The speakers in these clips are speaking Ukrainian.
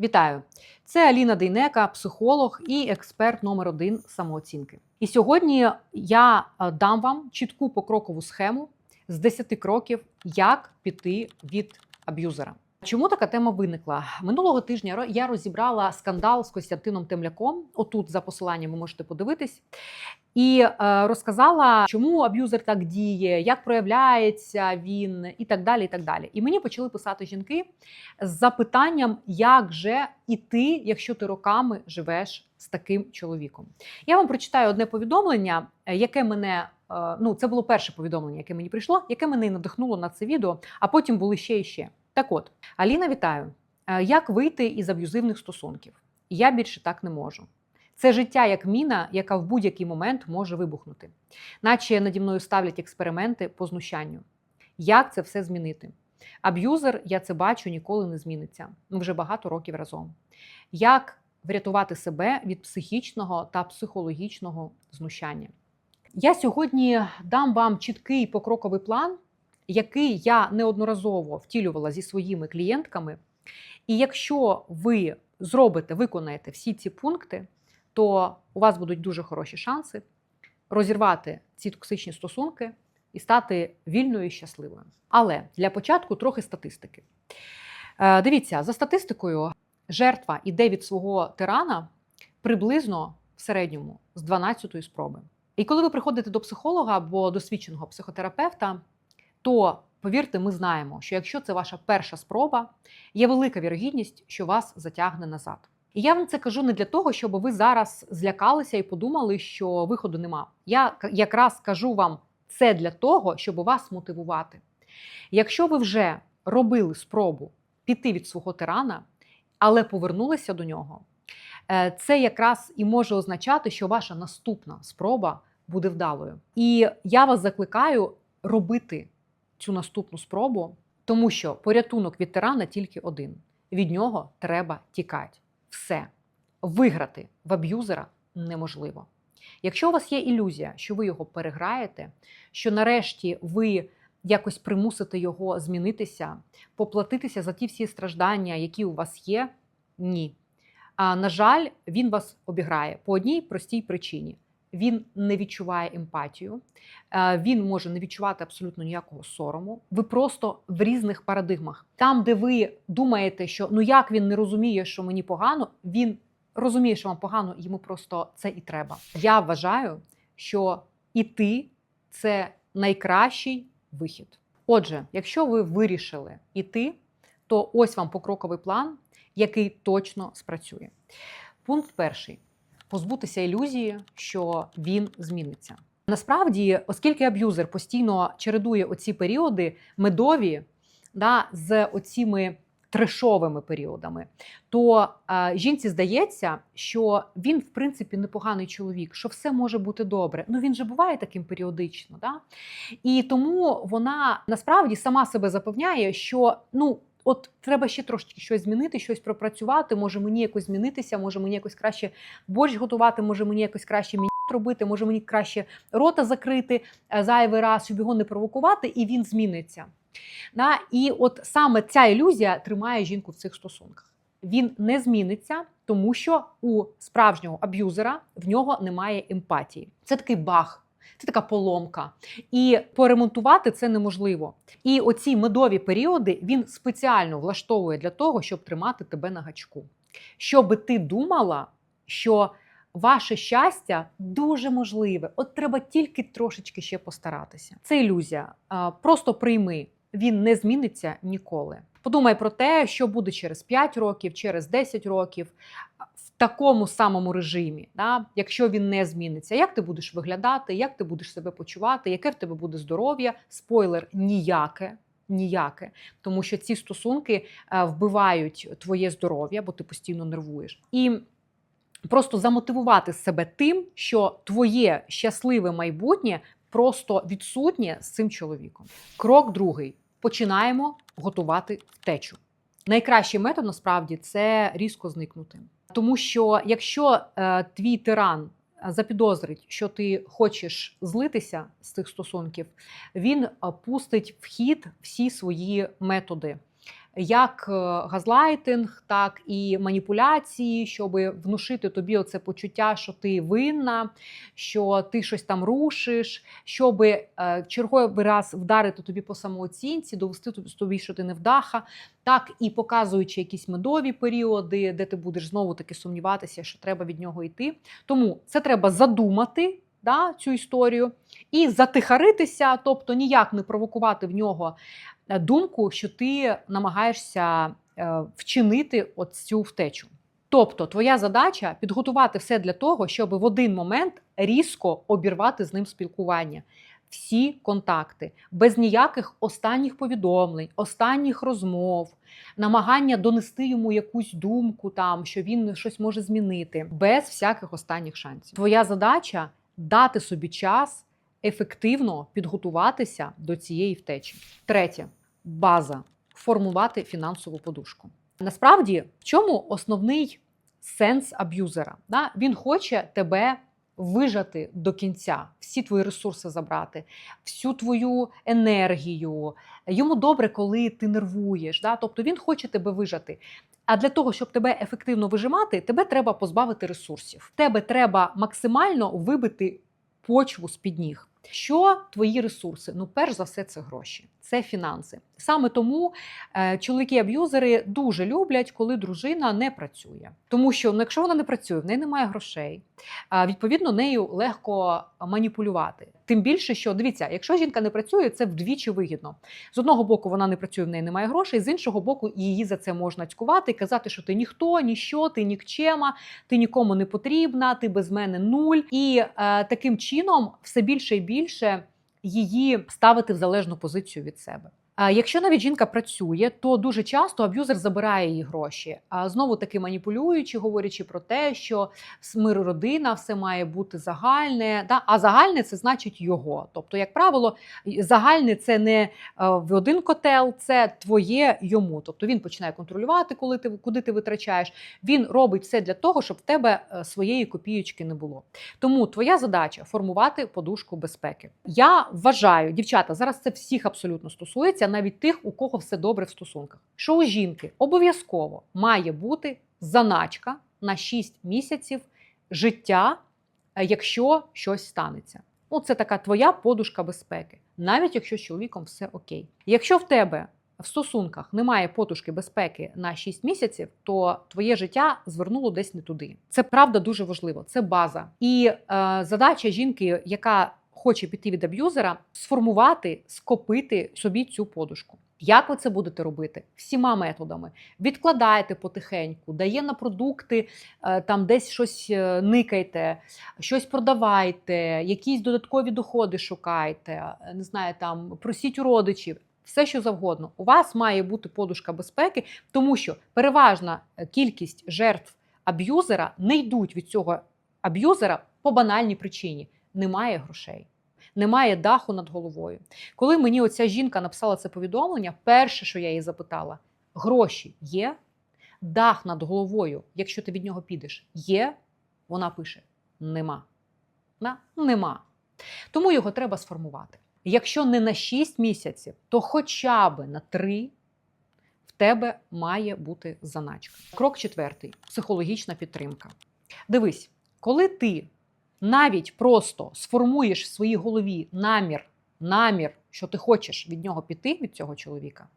Вітаю! Це Аліна Дейнека, психолог і експерт номер один самооцінки. І сьогодні я е, дам вам чітку покрокову схему з 10 кроків, як піти від аб'юзера. Чому така тема виникла? Минулого тижня я розібрала скандал з Костянтином Темляком. Отут за посиланням ви можете подивитись. І е, розказала, чому аб'юзер так діє, як проявляється він, і так далі. І так далі. І мені почали писати жінки з запитанням, як же іти, якщо ти роками живеш з таким чоловіком. Я вам прочитаю одне повідомлення, е, яке мене. е, Ну, це було перше повідомлення, яке мені прийшло, яке мене і надихнуло на це відео, а потім були ще і ще. Так от, Аліна, вітаю. Е, Як вийти із аб'юзивних стосунків? Я більше так не можу. Це життя як міна, яка в будь-який момент може вибухнути, наче наді мною ставлять експерименти по знущанню. Як це все змінити? Аб'юзер, я це бачу, ніколи не зміниться. Ми вже багато років разом. Як врятувати себе від психічного та психологічного знущання? Я сьогодні дам вам чіткий покроковий план, який я неодноразово втілювала зі своїми клієнтками. І якщо ви зробите, виконаєте всі ці пункти, то у вас будуть дуже хороші шанси розірвати ці токсичні стосунки і стати вільною і щасливою. Але для початку трохи статистики. Е, Дивіться, за статистикою, жертва іде від свого тирана приблизно в середньому з 12-ї спроби. І коли ви приходите до психолога або досвідченого психотерапевта, то повірте, ми знаємо, що якщо це ваша перша спроба, є велика вірогідність, що вас затягне назад. І я вам це кажу не для того, щоб ви зараз злякалися і подумали, що виходу нема. Я якраз кажу вам це для того, щоб вас мотивувати. Якщо ви вже робили спробу піти від свого тирана, але повернулися до нього, е, це якраз і може означати, що ваша наступна спроба буде вдалою. І я вас закликаю робити цю наступну спробу, тому що порятунок від тирана тільки один: від нього треба тікати. Все виграти в аб'юзера неможливо. Якщо у вас є ілюзія, що ви його переграєте, що нарешті ви якось примусите його змінитися, поплатитися за ті всі страждання, які у вас є, ні. А на жаль, він вас обіграє по одній простій причині. Він не відчуває емпатію, е, він може не відчувати абсолютно ніякого сорому. Ви просто в різних парадигмах. Там, де ви думаєте, що ну як він не розуміє, що мені погано, він розуміє, що вам погано, йому просто це і треба. Я вважаю, що іти це найкращий вихід. Отже, якщо ви вирішили іти, то ось вам покроковий план, який точно спрацює. Пункт перший позбутися ілюзії, що він зміниться. Насправді, оскільки аб'юзер постійно чередує оці періоди медові да, з оціми трешовими періодами, то е, жінці здається, що він, в принципі, непоганий чоловік, що все може бути добре. Ну він же буває таким періодично. Да? І тому вона насправді сама себе запевняє, що ну. От треба ще трошки щось змінити, щось пропрацювати. Може мені якось змінитися, може мені якось краще борщ готувати, може мені якось краще мені робити, може мені краще рота закрити е, зайвий раз, щоб його не провокувати, і він зміниться. Да? І от саме ця ілюзія тримає жінку в цих стосунках. Він не зміниться, тому що у справжнього аб'юзера в нього немає емпатії. Це такий баг. Це така поломка. І поремонтувати це неможливо. І оці медові періоди він спеціально влаштовує для того, щоб тримати тебе на гачку. Щоби ти думала, що ваше щастя дуже можливе. От треба тільки трошечки ще постаратися. Це ілюзія. Просто прийми, він не зміниться ніколи. Подумай про те, що буде через 5 років, через 10 років такому самому режимі, да? якщо він не зміниться, як ти будеш виглядати, як ти будеш себе почувати, яке в тебе буде здоров'я? Спойлер ніяке. Ніяке, тому що ці стосунки е, вбивають твоє здоров'я, бо ти постійно нервуєш. І просто замотивувати себе тим, що твоє щасливе майбутнє просто відсутнє з цим чоловіком. Крок другий: починаємо готувати втечу. Найкращий метод насправді це різко зникнути. Тому що якщо е, твій тиран е, запідозрить, що ти хочеш злитися з цих стосунків, він е, пустить в хід всі свої методи. Як е, газлайтинг, так і маніпуляції, щоб внушити тобі оце почуття, що ти винна, що ти щось там рушиш, щоб е, черговий раз вдарити тобі по самооцінці, довести тобі- що ти не вдаха, так і показуючи якісь медові періоди, де ти будеш знову таки сумніватися, що треба від нього йти. Тому це треба задумати да, цю історію і затихаритися, тобто ніяк не провокувати в нього думку, що ти намагаєшся е, вчинити от цю втечу. Тобто, твоя задача підготувати все для того, щоб в один момент різко обірвати з ним спілкування. Всі контакти, без ніяких останніх повідомлень, останніх розмов, намагання донести йому якусь думку, там що він щось може змінити, без всяких останніх шансів. Твоя задача дати собі час ефективно підготуватися до цієї втечі. Третє база формувати фінансову подушку. Насправді, в чому основний сенс аб'юзера? Да? Він хоче тебе вижати до кінця, всі твої ресурси забрати, всю твою енергію. Йому добре, коли ти нервуєш. Да? Тобто він хоче тебе вижати. А для того, щоб тебе ефективно вижимати, тебе треба позбавити ресурсів. Тебе треба максимально вибити почву з-під ніг. Що твої ресурси? Ну, перш за все, це гроші, це фінанси. Саме тому е, чоловіки-аб'юзери дуже люблять, коли дружина не працює. Тому що ну, якщо вона не працює, в неї немає грошей, Е, відповідно, нею легко маніпулювати. Тим більше, що дивіться, якщо жінка не працює, це вдвічі вигідно. З одного боку, вона не працює, в неї немає грошей, з іншого боку, її за це можна цькувати і казати, що ти ніхто, ніщо, ти нікчема, ти нікому не потрібна, ти без мене нуль. І е, таким чином все більше і більше її ставити в залежну позицію від себе. Якщо навіть жінка працює, то дуже часто аб'юзер забирає її гроші. А знову таки маніпулюючи, говорячи про те, що ми родина, все має бути загальне. Да? А загальне це значить його. Тобто, як правило, загальне це не е, в один котел, це твоє йому. Тобто він починає контролювати, коли ти куди ти витрачаєш. Він робить все для того, щоб в тебе е, своєї копієчки не було. Тому твоя задача формувати подушку безпеки. Я вважаю, дівчата, зараз це всіх абсолютно стосується, навіть тих, у кого все добре в стосунках. Що у жінки обов'язково має бути заначка на 6 місяців життя, е, якщо щось станеться. Ну, це така твоя подушка безпеки, навіть якщо з чоловіком все окей. Якщо в тебе в стосунках немає подушки безпеки на 6 місяців, то твоє життя звернуло десь не туди. Це правда дуже важливо. Це база. І е, задача жінки, яка хоче піти від аб'юзера, сформувати, скопити собі цю подушку. Як ви це будете робити? Всіма методами. Відкладайте потихеньку, дає на продукти, е, там десь щось е, никайте, щось продавайте, якісь додаткові доходи шукайте, е, не знаю, там просіть у родичів. Все, що завгодно, у вас має бути подушка безпеки, тому що переважна кількість жертв аб'юзера не йдуть від цього аб'юзера по банальній причині: немає грошей, немає даху над головою. Коли мені оця жінка написала це повідомлення, перше, що я її запитала: гроші є, дах над головою, якщо ти від нього підеш, є. Вона пише: нема. На? Нема. Тому його треба сформувати. Якщо не на 6 місяців, то хоча б на 3 в тебе має бути заначка. Крок четвертий психологічна підтримка. Дивись, коли ти навіть просто сформуєш в своїй голові намір, намір, що ти хочеш від нього піти, від цього чоловіка,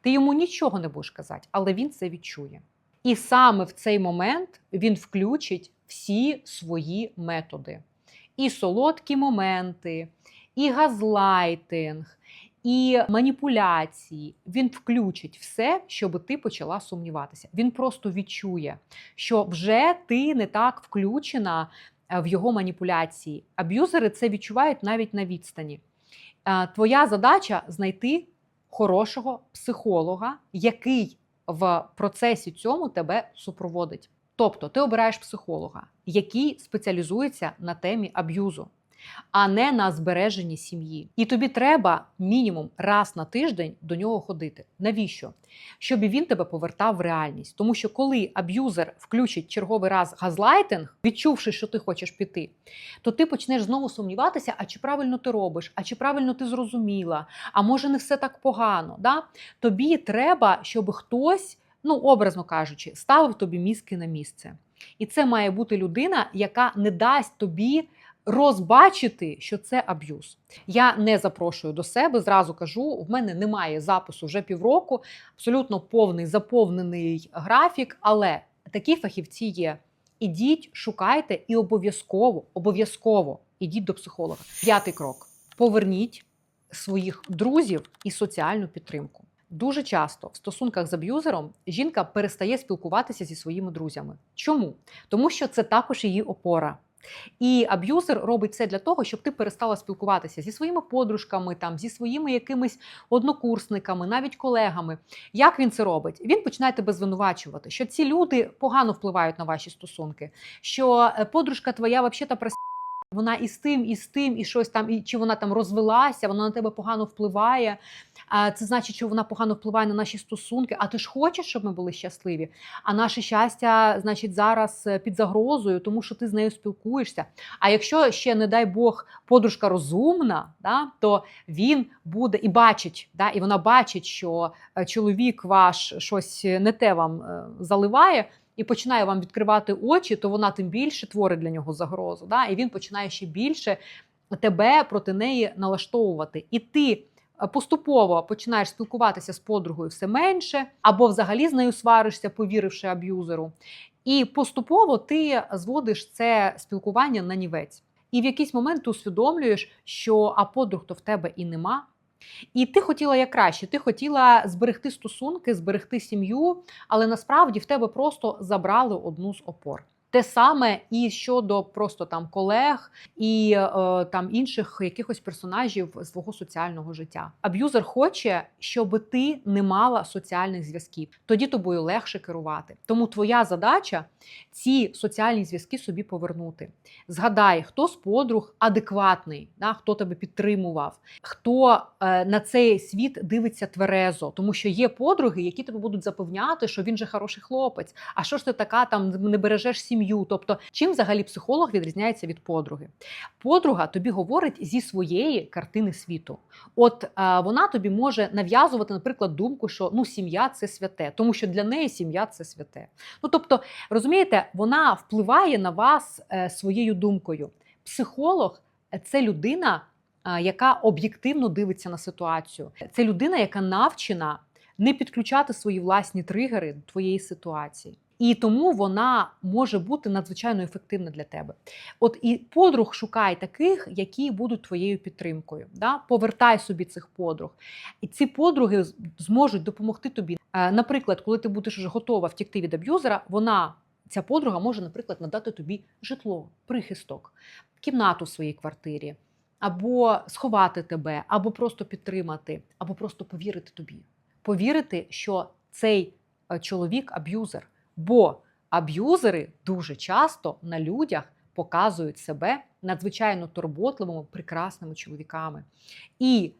ти йому нічого не будеш казати, але він це відчує. І саме в цей момент він включить всі свої методи. І солодкі моменти, і газлайтинг, і маніпуляції. Він включить все, щоб ти почала сумніватися. Він просто відчує, що вже ти не так включена в його маніпуляції. Аб'юзери це відчувають навіть на відстані. Е, Твоя задача знайти хорошого психолога, який в процесі цьому тебе супроводить. Тобто ти обираєш психолога, який спеціалізується на темі аб'юзу. А не на збереженні сім'ї. І тобі треба мінімум раз на тиждень до нього ходити. Навіщо? Щоб він тебе повертав в реальність. Тому що коли аб'юзер включить черговий раз газлайтинг, відчувши, що ти хочеш піти, то ти почнеш знову сумніватися, а чи правильно ти робиш, а чи правильно ти зрозуміла, а може не все так погано. Да? Тобі треба, щоб хтось, ну образно кажучи, ставив тобі мізки на місце. І це має бути людина, яка не дасть тобі розбачити, що це аб'юз. Я не запрошую до себе, зразу кажу, в мене немає запису вже півроку, абсолютно повний заповнений графік, але такі фахівці є. Ідіть, шукайте і обов'язково, обов'язково ідіть до психолога. П'ятий крок: поверніть своїх друзів і соціальну підтримку. Дуже часто в стосунках з аб'юзером жінка перестає спілкуватися зі своїми друзями. Чому? Тому що це також її опора. І аб'юзер робить це для того, щоб ти перестала спілкуватися зі своїми подружками, там, зі своїми якимись однокурсниками, навіть колегами. Як він це робить? Він починає тебе звинувачувати, що ці люди погано впливають на ваші стосунки, що е, подружка твоя взагалі прос... Вона і з тим, і з тим, і щось там, і чи вона там розвелася, вона на тебе погано впливає. А це значить, що вона погано впливає на наші стосунки. А ти ж хочеш, щоб ми були щасливі? А наше щастя, значить, зараз е, під загрозою, тому що ти з нею спілкуєшся. А якщо ще, не дай Бог, подружка розумна, да, то він буде і бачить, да, і вона бачить, що е, чоловік ваш щось не те вам е, заливає і починає вам відкривати очі, то вона тим більше творить для нього загрозу. Да? І він починає ще більше тебе проти неї налаштовувати. І ти е, поступово починаєш спілкуватися з подругою все менше, або взагалі з нею сваришся, повіривши аб'юзеру. І поступово ти зводиш це спілкування на нівець. І в якийсь момент ти усвідомлюєш, що а подруг то в тебе і нема. І ти хотіла як краще, ти хотіла зберегти стосунки, зберегти сім'ю, але насправді в тебе просто забрали одну з опор. Те саме і щодо просто там колег і е, там інших якихось персонажів з твого соціального життя. Аб'юзер хоче, щоб ти не мала соціальних зв'язків. Тоді тобою легше керувати. Тому твоя задача ці соціальні зв'язки собі повернути. Згадай, хто з подруг адекватний, да, хто тебе підтримував, хто е, на цей світ дивиться тверезо, тому що є подруги, які тебе будуть запевняти, що він же хороший хлопець. А що ж ти така там не бережеш сім'ю? Тобто, чим взагалі психолог відрізняється від подруги? Подруга тобі говорить зі своєї картини світу. От е, вона тобі може нав'язувати, наприклад, думку, що ну сім'я це святе, тому що для неї сім'я це святе. Ну тобто, розумієте, вона впливає на вас е, своєю думкою. Психолог це людина, е, яка об'єктивно дивиться на ситуацію. Це людина, яка навчена не підключати свої власні тригери до твоєї ситуації. І тому вона може бути надзвичайно ефективна для тебе. От і подруг шукай таких, які будуть твоєю підтримкою. Да? Повертай собі цих подруг. І ці подруги зможуть допомогти тобі. Е, Наприклад, коли ти будеш вже готова втікти від аб'юзера, вона. Ця подруга може, наприклад, надати тобі житло, прихисток, кімнату в своїй квартирі, або сховати тебе, або просто підтримати, або просто повірити тобі. Повірити, що цей е, чоловік аб'юзер. Бо аб'юзери дуже часто на людях показують себе надзвичайно турботливими, прекрасними чоловіками. І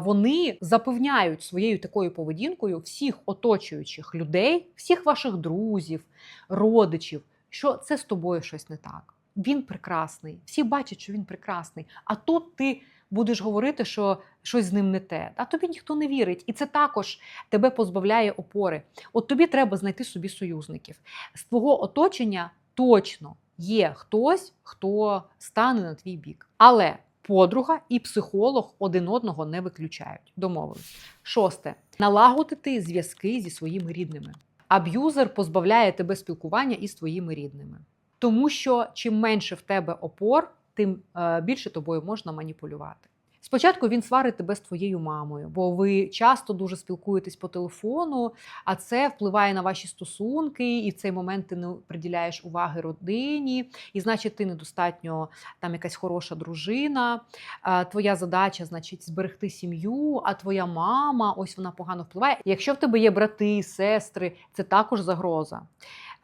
вони запевняють своєю такою поведінкою всіх оточуючих людей, всіх ваших друзів, родичів, що це з тобою щось не так. Він прекрасний, всі бачать, що він прекрасний. А тут ти будеш говорити, що щось з ним не те. А тобі ніхто не вірить. І це також тебе позбавляє опори. От тобі треба знайти собі союзників. З твого оточення точно є хтось, хто стане на твій бік. Але подруга і психолог один одного не виключають. Домовились. Шосте налагодити зв'язки зі своїми рідними. Аб'юзер позбавляє тебе спілкування із твоїми рідними. Тому що чим менше в тебе опор, тим е, більше тобою можна маніпулювати. Спочатку він сварить тебе з твоєю мамою, бо ви часто дуже спілкуєтесь по телефону, а це впливає на ваші стосунки, і в цей момент ти не приділяєш уваги родині, і значить, ти недостатньо там якась хороша дружина. Е, Твоя задача, значить, зберегти сім'ю, а твоя мама, ось вона погано впливає. Якщо в тебе є брати, сестри, це також загроза.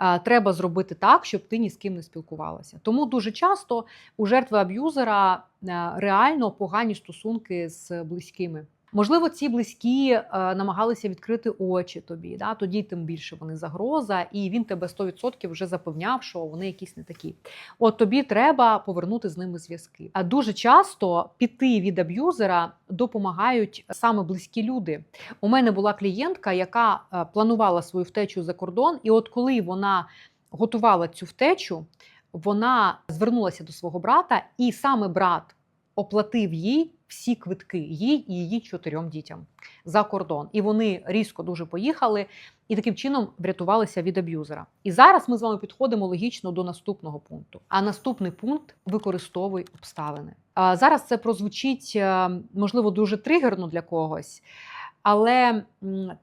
Е, треба зробити так, щоб ти ні з ким не спілкувалася. Тому дуже часто у жертви аб'юзера е, реально погані стосунки з близькими. Можливо, ці близькі е, намагалися відкрити очі тобі, да? тоді тим більше вони загроза, і він тебе 100% вже запевняв, що вони якісь не такі. От тобі треба повернути з ними зв'язки. А дуже часто піти від аб'юзера допомагають саме близькі люди. У мене була клієнтка, яка е, планувала свою втечу за кордон, і от коли вона готувала цю втечу, вона звернулася до свого брата, і саме брат оплатив їй всі квитки, їй і її чотирьом дітям за кордон. І вони різко дуже поїхали і таким чином врятувалися від аб'юзера. І зараз ми з вами підходимо логічно до наступного пункту. А наступний пункт використовуй обставини. А зараз це прозвучить е, можливо дуже тригерно для когось. Але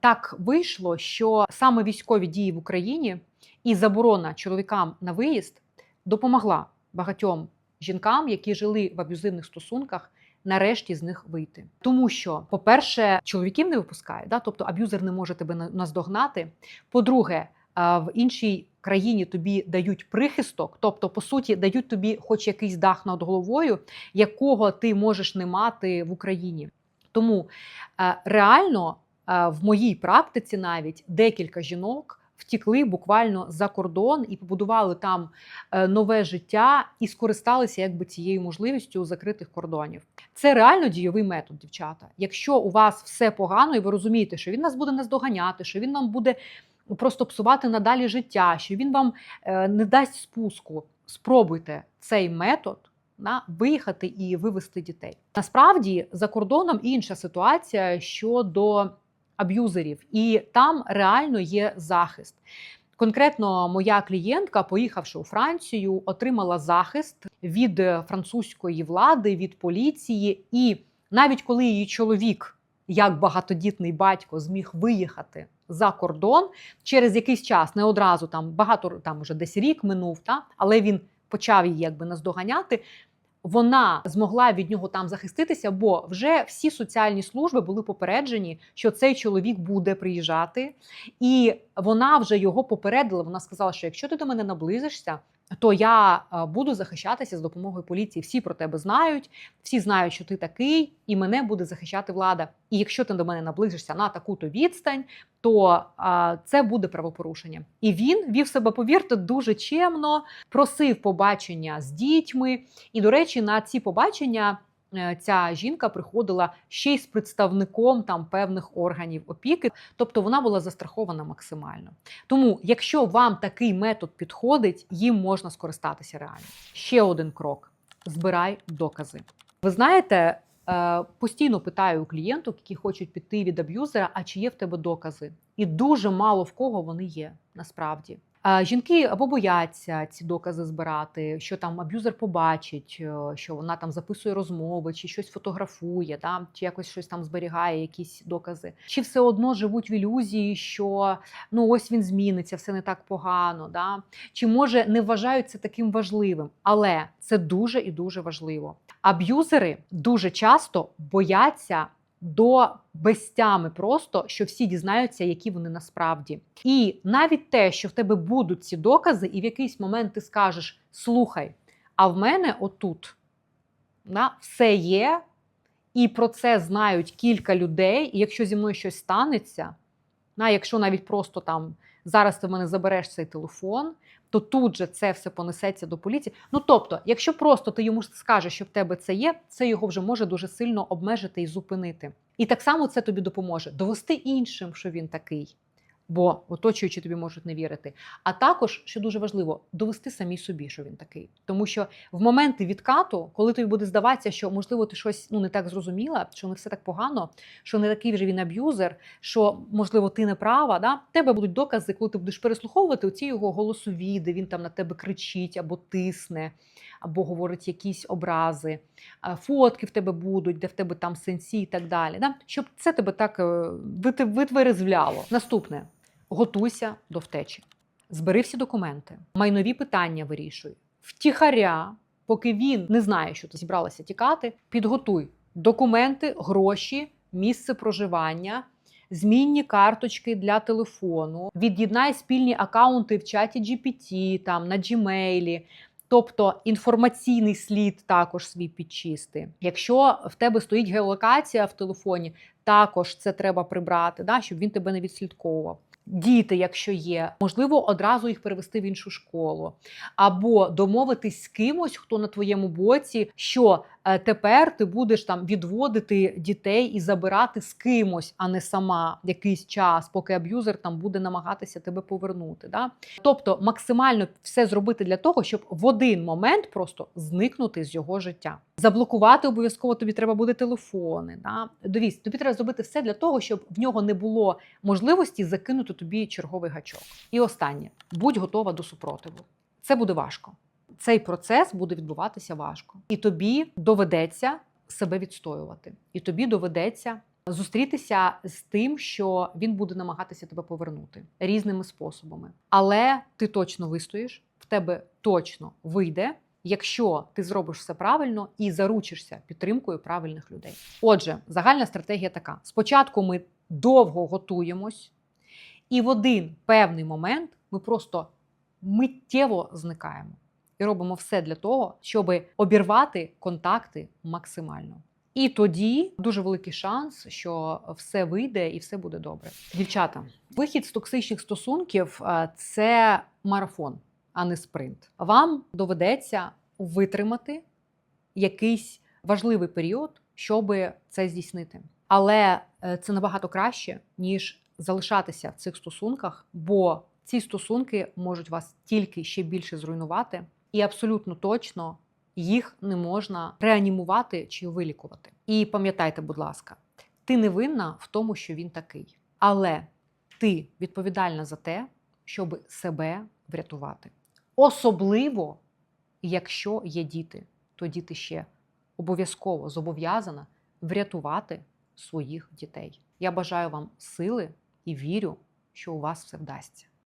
так вийшло, що саме військові дії в Україні і заборона чоловікам на виїзд допомогла багатьом жінкам, які жили в аб'юзивних стосунках, нарешті з них вийти. Тому що, по-перше, чоловіків не випускають, да? тобто аб'юзер не може тебе на- наздогнати. По-друге, в іншій країні тобі дають прихисток, тобто, по суті, дають тобі хоч якийсь дах над головою, якого ти можеш не мати в Україні. Тому реально в моїй практиці навіть декілька жінок втікли буквально за кордон і побудували там е, нове життя і скористалися якби цією можливістю закритих кордонів. Це реально дійовий метод, дівчата. Якщо у вас все погано, і ви розумієте, що він нас буде наздоганяти, що він вам буде просто псувати надалі життя, що він вам е, не дасть спуску, спробуйте цей метод на виїхати і вивести дітей. Насправді за кордоном інша ситуація щодо аб'юзерів, і там реально є захист. Конкретно моя клієнтка, поїхавши у Францію, отримала захист від французької влади, від поліції. І навіть коли її чоловік, як багатодітний батько, зміг виїхати за кордон через якийсь час, не одразу там багато там уже десь рік минув, та але він почав її якби наздоганяти. Вона змогла від нього там захиститися, бо вже всі соціальні служби були попереджені, що цей чоловік буде приїжджати, і вона вже його попередила. Вона сказала, що якщо ти до мене наблизишся, то я е, буду захищатися з допомогою поліції. Всі про тебе знають, всі знають, що ти такий, і мене буде захищати влада. І якщо ти до мене наближишся на таку-то відстань, то а, це буде правопорушення. І він вів себе, повірте, дуже чемно, просив побачення з дітьми. І, до речі, на ці побачення е, ця жінка приходила ще й з представником там певних органів опіки, тобто вона була застрахована максимально. Тому, якщо вам такий метод підходить, їм можна скористатися реально. Ще один крок: збирай докази. Ви знаєте, е, постійно питаю у клієнток, які хочуть піти від аб'юзера, а чи є в тебе докази? І дуже мало в кого вони є насправді. Жінки або бояться ці докази збирати, що там аб'юзер побачить, е, що вона там записує розмови, чи щось фотографує, да, чи якось щось там зберігає, якісь докази, чи все одно живуть в ілюзії, що ну ось він зміниться, все не так погано. Да? Чи може не вважають це таким важливим, але це дуже і дуже важливо. Аб'юзери дуже часто бояться до безтями просто, що всі дізнаються, які вони насправді. І навіть те, що в тебе будуть ці докази, і в якийсь момент ти скажеш: слухай, а в мене отут да, все є, і про це знають кілька людей. І якщо зі мною щось станеться, да, якщо навіть просто там зараз ти в мене забереш цей телефон, то тут же це все понесеться до поліції. Ну тобто, якщо просто ти йому скажеш, що в тебе це є, це його вже може дуже сильно обмежити і зупинити. І так само це тобі допоможе довести іншим, що він такий, бо оточуючи тобі можуть не вірити. А також, що дуже важливо, довести самі собі, що він такий. Тому що в моменти відкату, коли тобі буде здаватися, що можливо ти щось ну не так зрозуміла, що не все так погано, що не такий вже він аб'юзер, що можливо ти не права, да? тебе будуть докази, коли ти будеш переслуховувати оці його голосові, де він там на тебе кричить або тисне, або говорить якісь образи, фотки в тебе будуть, де в тебе там сенсі і так далі. Да? Щоб це тебе так е, витверезвляло. Наступне готуйся до втечі. Збери всі документи, майнові питання вирішуй. Втіхаря, поки він не знає, що ти зібралася тікати, підготуй документи, гроші, місце проживання, змінні карточки для телефону, від'єднай спільні акаунти в чаті GPT, там на Gmail, Тобто інформаційний слід також свій підчисти. Якщо в тебе стоїть геолокація в телефоні, також це треба прибрати, да, щоб він тебе не відслідковував. Діти, якщо є, можливо, одразу їх перевести в іншу школу, або домовитись з кимось, хто на твоєму боці, що тепер ти будеш там відводити дітей і забирати з кимось, а не сама якийсь час, поки аб'юзер там буде намагатися тебе повернути. Да? Тобто максимально все зробити для того, щоб в один момент просто зникнути з його життя. Заблокувати обов'язково тобі треба буде телефони. Да? Дивіться, тобі треба зробити все для того, щоб в нього не було можливості закинути тобі черговий гачок. І останнє будь готова до супротиву. Це буде важко. Цей процес буде відбуватися важко, і тобі доведеться себе відстоювати, і тобі доведеться зустрітися з тим, що він буде намагатися тебе повернути різними способами. Але ти точно вистоїш, в тебе точно вийде, якщо ти зробиш все правильно і заручишся підтримкою правильних людей. Отже, загальна стратегія така: спочатку ми довго готуємось, і в один певний момент ми просто миттєво зникаємо і робимо все для того, щоб обірвати контакти максимально. І тоді дуже великий шанс, що все вийде і все буде добре. Дівчата, вихід з токсичних стосунків е, це марафон, а не спринт. Вам доведеться витримати якийсь важливий період, щоб це здійснити. Але е, це набагато краще, ніж залишатися в цих стосунках, бо ці стосунки можуть вас тільки ще більше зруйнувати, і абсолютно точно їх не можна реанімувати чи вилікувати. І пам'ятайте, будь ласка, ти не винна в тому, що він такий, але ти відповідальна за те, щоб себе врятувати. Особливо, якщо є діти, тоді ти ще обов'язково зобов'язана врятувати своїх дітей. Я бажаю вам сили і вірю, що у вас все вдасться.